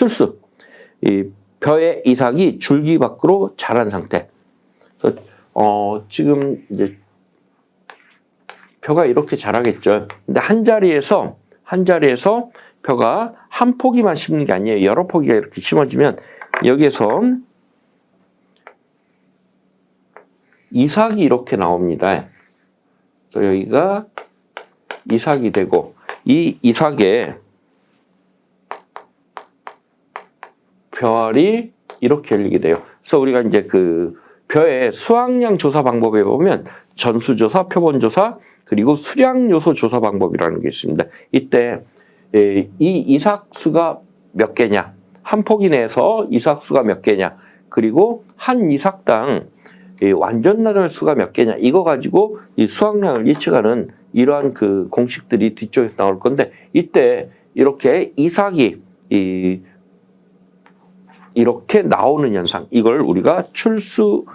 출수. 이 벼의 이삭이 줄기 밖으로 자란 상태. 그래서 어 지금 이제 벼가 이렇게 자라겠죠. 근데 한 자리에서 한 자리에서 벼가 한 포기만 심는 게 아니에요. 여러 포기가 이렇게 심어지면 여기에서 이삭이 이렇게 나옵니다. 그래서 여기가 이삭이 되고 이 이삭에 별이 이렇게 열리게 돼요. 그래서 우리가 이제 그 벼의 수확량 조사 방법에 보면 전수조사, 표본조사, 그리고 수량 요소 조사 방법이라는 게 있습니다. 이때 에, 이 이삭수가 몇 개냐, 한 포기 내에서 이삭수가 몇 개냐, 그리고 한 이삭당 이 완전 나달 수가 몇 개냐, 이거 가지고 이 수확량을 예측하는 이러한 그 공식들이 뒤쪽에서 나올 건데 이때 이렇게 이삭이 이 이렇게 나오는 현상. 이걸 우리가 출수